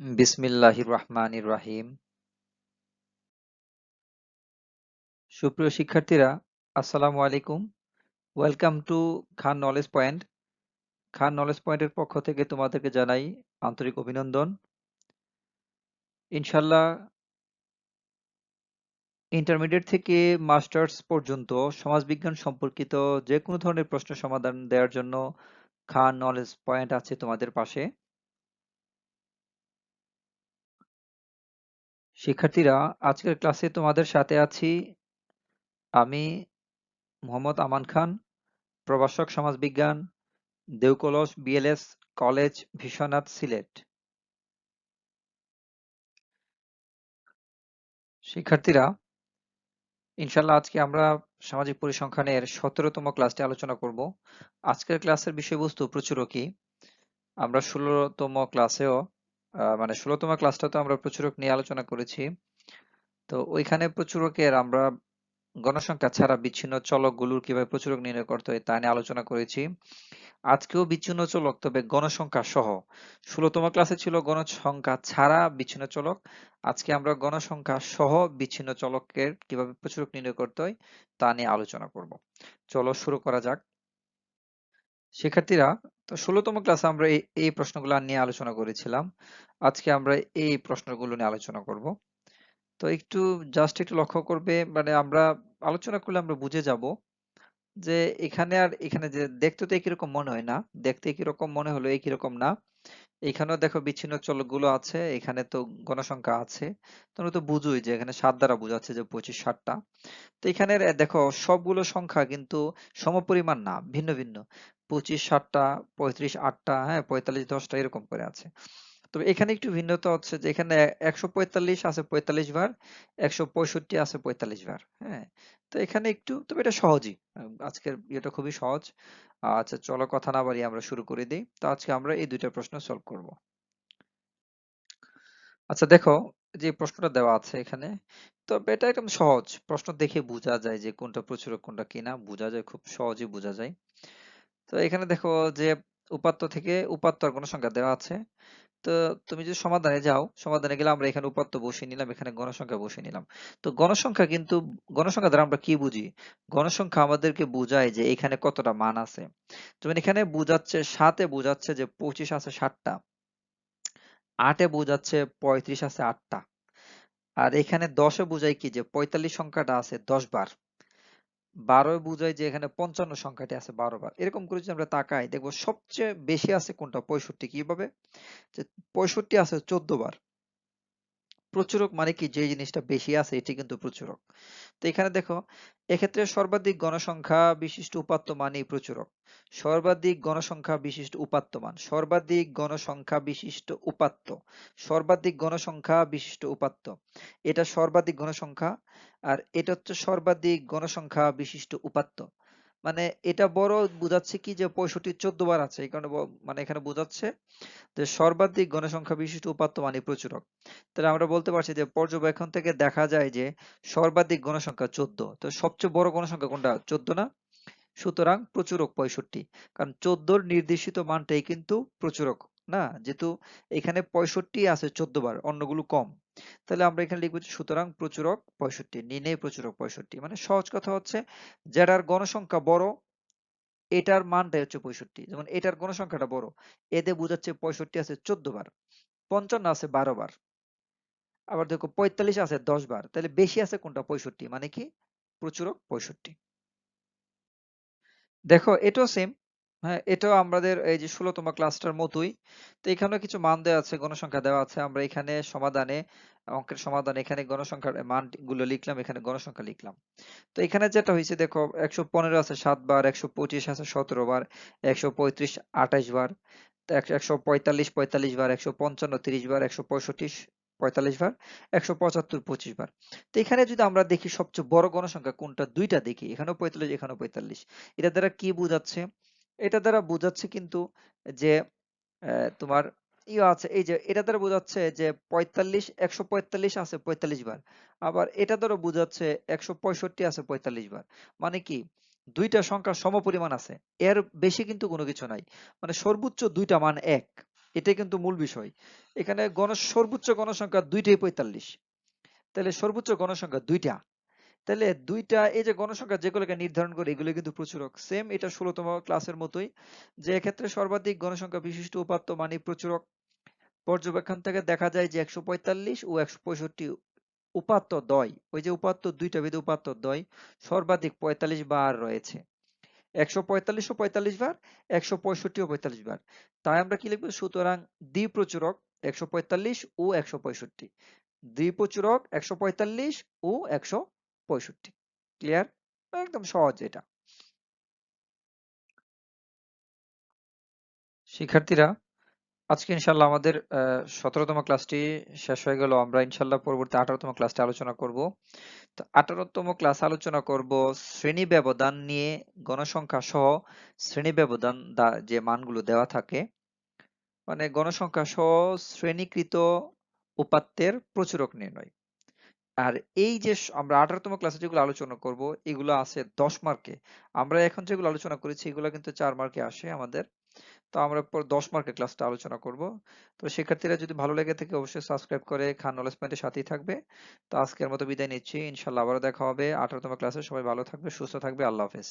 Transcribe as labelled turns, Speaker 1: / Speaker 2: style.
Speaker 1: বিসমিল্লাহির রহমানির রাহিম। সুপ্রিয় শিক্ষার্থীরা, আসসালামু আলাইকুম। Welcome to Khan knowledge point Khan knowledge পয়েন্টের পক্ষ থেকে তোমাদেরকে জানাই আন্তরিক অভিনন্দন। ইনশাল্লাহ ইন্টারমিডিয়েট থেকে মাস্টার্স পর্যন্ত সমাজবিজ্ঞান সম্পর্কিত যে কোনো ধরনের প্রশ্ন সমাধান দেওয়ার জন্য খান নলেজ পয়েন্ট আছে তোমাদের পাশে। শিক্ষার্থীরা, আজকের ক্লাসে তোমাদের সাথে আছি আমি মোহাম্মদ আমান খান, প্রভাষক সমাজবিজ্ঞান, দেউকলস বিএলএস কলেজ বিশ্বনাথ সিলেট। শিক্ষার্থীরা ইনশাল্লাহ আজকে আমরা সামাজিক পরিসংখ্যানের সতেরোতম ক্লাসটি আলোচনা করব। আজকের ক্লাসের বিষয়বস্তু প্রচুরকই আমরা ষোলোতম ক্লাসেও মানে ষোলোতম ক্লাসটা তো আমরা প্রচুরক নিয়ে আলোচনা করেছি। তো ওইখানে প্রচুরকের আমরা গণসংখ্যা ছাড়া বিচ্ছিন্ন চলকগুলোর কীভাবে প্রচুরক নির্ণয় করতে হয় তা নিয়ে আলোচনা করেছি। আজকেও বিচ্ছিন্ন চলক, তবে গণসংখ্যা সহ। ষোলোতম ক্লাসে ছিল গণসংখ্যা ছাড়া বিচ্ছিন্ন চলক। আজকে আমরা গণসংখ্যা সহ বিচ্ছিন্ন চলকের কীভাবে প্রচুরক নির্ণয় করতে হয় তা নিয়ে আলোচনা করব। চলো শুরু করা যাক। শিক্ষার্থীরা তো ষোলোতম ক্লাসে আমরা এই প্রশ্নগুলো নিয়ে আলোচনা করেছিলাম। আজকে আমরা এই প্রশ্নগুলো নিয়ে আলোচনা করব। তো একটু জাস্ট একটু লক্ষ্য করবে মানে আমরা আলোচনা করলে আমরা বুঝে যাব যে এখানে আর এখানে যে দেখতে তো একই রকম মনে হয় না, দেখতে একই রকম মনে হলো একই রকম না। এখানেও দেখো বিচ্ছিন্ন চলকগুলো আছে, এখানে তো গণসংখ্যা আছে। তোমরা তো বুঝোই যে এখানে সাত দ্বারা বোঝাচ্ছে যে পঁচিশ ষাটটা। তো এখানে দেখো সবগুলো সংখ্যা কিন্তু সমপরিমাণ না, ভিন্ন ভিন্ন। পঁচিশ ষাটটা, পঁয়ত্রিশ আটটা হ্যাঁ পঁয়তাল্লিশ দশটা এরকম করে আছে। তবে এখানে একটু ভিন্নতা হচ্ছে যে এখানে একশো পঁয়তাল্লিশ আছে পঁয়তাল্লিশ বার, একশো পঁয়ষট্টি আছে পঁয়তাল্লিশ বার হ্যাঁ। তো এখানে একটু, তবে এটা সহজই আজকের এটা খুবই সহজ। আচ্ছা চলো কথা না বাড়িয়ে আমরা শুরু করে দিই। তো আজকে আমরা এই দুইটা প্রশ্ন সলভ করব। আচ্ছা দেখো, যে প্রশ্নটা দেওয়া আছে এখানে তো এটা একদম সহজ। প্রশ্ন দেখে বোঝা যায় যে কোনটা প্রচুরক কোনটা কিনা, বোঝা যায়, খুব সহজেই বোঝা যায়। তো এখানে দেখো যে উপাত্ত থেকে উপাত্ত আর সংখ্যা দেওয়া আছে। তো তুমি যদি সমাধানে যাও, সমাধানে গেলে আমরা এখানে উপাত্ত বসিয়ে নিলাম, এখানে গণসংখ্যা বসিয়ে নিলাম। তো গণসংখ্যা কিন্তু গণসংখ্যা দ্বারা আমরা কি বুঝি? গণসংখ্যা আমাদেরকে বোঝায় যে এখানে কতটা মান আছে। যেমন এখানে বোঝাচ্ছে সাতে বোঝাচ্ছে যে পঁচিশ আছে ষাটটা, আটে বোঝাচ্ছে পঁয়ত্রিশ আছে আটটা। আর এখানে দশে বোঝায় কি যে পঁয়তাল্লিশ সংখ্যাটা আছে দশ বার। বারোয় বুঝায় যে এখানে পঞ্চান্ন সংখ্যাটি আছে বারো বার এরকম করে যদি আমরা তাকাই, দেখব সবচেয়ে বেশি আছে কোনটা? পঁয়ষট্টি। কীভাবে? পঁয়ষট্টি আছে চোদ্দ বার প্রচুরক মানে কি? যে জিনিসটা বেশি আছে, এটি কিন্তু প্রচুরক। তো এখানে দেখো, এক্ষেত্রে সর্বাধিক গণসংখ্যা বিশিষ্ট উপাত্ত মানেই প্রচুরক। সর্বাধিক গণসংখ্যা বিশিষ্ট উপাত্ত মান, সর্বাধিক গণসংখ্যা বিশিষ্ট উপাত্ত, সর্বাধিক গণসংখ্যা বিশিষ্ট উপাত্ত। এটা সর্বাধিক গণসংখ্যা আর এটা হচ্ছে সর্বাধিক গণসংখ্যা বিশিষ্ট উপাত্ত। মানে এটা বড় বোঝাচ্ছে কি যে পঁয়ষট্টি চোদ্দ বার আছে, এই মানে এখানে বোঝাচ্ছে যে সর্বাধিক গণসংখ্যা বিশিষ্ট উপাত্ত মানে প্রচুরক। তাহলে আমরা বলতে পারছি যে পর্যবেক্ষণ থেকে দেখা যায় যে সর্বাধিক গণসংখ্যা চোদ্দ। তো সবচেয়ে বড় গণসংখ্যা কোনটা? চোদ্দ না? সুতরাং প্রচুরক পঁয়ষট্টি। কারণ চোদ্দোর নির্দেশিত মানটাই কিন্তু প্রচুরক। না? যেহেতু এখানে পঁয়ষট্টি আছে চোদ্দ বার, অন্যগুলো কম। তাহলে আমরা এখানে লিখব সুতরাং প্রচুরক পঁয়ষট্টি, নির্ণয় প্রচুরক পঁয়ষট্টি। মানে সহজ কথা হচ্ছে, যেটার গণসংখ্যা বড়, এটার মানটাই হচ্ছে পঁয়ষট্টি। যেমন এটার গণসংখ্যাটা বড়, এতে বোঝাচ্ছে পঁয়ষট্টি আছে চোদ্দ বার, পঞ্চান্ন আছে বারো বার। আবার দেখো পঁয়তাল্লিশ আছে দশ বার, তাহলে বেশি আছে কোনটা? পঁয়ষট্টি। মানে কি? প্রচুরক পঁয়ষট্টি। দেখো এটাও সেম হ্যাঁ এটাও আমাদের এই যে ষোলতম ক্লাসটার মতোই। তো এখানেও কিছু মান দেওয়া আছে, গণসংখ্যা দেওয়া আছে। আমরা এখানে সমাধানে, অঙ্কের সমাধানে এখানে গণসংখ্যার মানগুলো লিখলাম, এখানে গণসংখ্যা লিখলাম। তো এখানে যেটা হয়েছে, দেখো, একশো পনেরো আছে সাত বার, একশো পঁচিশ আছে সতেরো বার, একশো পঁয়ত্রিশ আঠাইশ বার একশো পঁয়তাল্লিশ পঁয়তাল্লিশ বার, একশো পঞ্চান্ন তিরিশ বার, একশো পঁয়ষট্টি পঁয়তাল্লিশ বার, একশো পঁচাত্তর পঁচিশ বার। তো এখানে যদি আমরা দেখি সবচেয়ে বড় গণসংখ্যা কোনটা, দুইটা দেখি, এখানেও পঁয়তাল্লিশ এখানেও পঁয়তাল্লিশ। এটা দ্বারা কি বোঝাচ্ছে? এটা দ্বারা বোঝাচ্ছে কিন্তু যে তোমার ইয়ে আছে, এই যে এটা দ্বারা বোঝাচ্ছে যে পঁয়তাল্লিশ, একশো পঁয়তাল্লিশ আছে পঁয়তাল্লিশ বার। আবার এটা দ্বারা বোঝাচ্ছে একশো পঁয়ষট্টি আছে পঁয়তাল্লিশ বার। মানে কি? দুইটা সংখ্যা সমপরিমাণ আছে। এর বেশি কিন্তু কোনো কিছু নাই। মানে সর্বোচ্চ দুইটা মান এক। এটাই কিন্তু মূল বিষয়। এখানে গণ, সর্বোচ্চ গণসংখ্যা দুইটাই পঁয়তাল্লিশ। তাহলে সর্বোচ্চ গণসংখ্যা দুইটা। তাহলে দুইটা, এই যে গণসংখ্যা যেগুলোকে নির্ধারণ করে, এগুলো কিন্তু প্রচুরক সেম এটা ষোলতম ক্লাসের মতোই, যে এক্ষেত্রে সর্বাধিক গণসংখ্যা বিশিষ্ট উপাত্ত মানে প্রচুরক পর্যবেক্ষণ থেকে দেখা যায় যে একশো পঁয়তাল্লিশ ও একশো পঁয়ষট্টি উপাত্ত দয়, ওই যে উপাত্ত দুইটা ভেদে উপাত্ত দয়, সর্বাধিক পঁয়তাল্লিশ বার রয়েছে। একশো পঁয়তাল্লিশ ও পঁয়তাল্লিশ বার, একশো পঁয়ষট্টি ও পঁয়তাল্লিশ বার। তাই আমরা কি লিখব? সুতরাং দ্বিপ্রচুরক একশো পঁয়তাল্লিশ ও একশো পঁয়ষট্টি। দ্বিপ্রচুরক একশো পঁয়তাল্লিশ ও একশো পঁয়ষট্টি। ক্লিয়ার? একদম সহজ এটা। শিক্ষার্থীরা, আজকে ইনশাল্লাহ আমাদের সতেরোতম ক্লাসটি শেষ হয়ে গেল। আমরা ইনশাল্লাহ পরবর্তী আঠারোতম ক্লাসটি আলোচনা করব। তো আঠারোতম ক্লাস আলোচনা করব শ্রেণি ব্যবধান নিয়ে, গণসংখ্যা সহ শ্রেণি ব্যবধান যে মানগুলো দেওয়া থাকে। মানে গণসংখ্যা সহ শ্রেণীকৃত উপাত্তের প্রচুরক নির্ণয়। আর এই যে আমরা আঠারোতম ক্লাসে যেগুলো আলোচনা করব, এগুলো আছে দশ মার্কে আমরা এখন যেগুলো আলোচনা করেছি, এগুলো কিন্তু চার মার্কে আসে আমাদের। তো আমরা পর দশ মার্কের ক্লাসটা আলোচনা করব। তো শিক্ষার্থীরা যদি ভালো লেগে থাকে, অবশ্যই সাবস্ক্রাইব করে খান নলেজ পয়েন্টের সাথেই থাকবে। তো আজকের মতো বিদায় নিচ্ছি। ইনশাল্লাহ আবারও দেখা হবে আঠারোতম ক্লাসে সবাই ভালো থাকবে, সুস্থ থাকবে। আল্লাহ হাফেজ।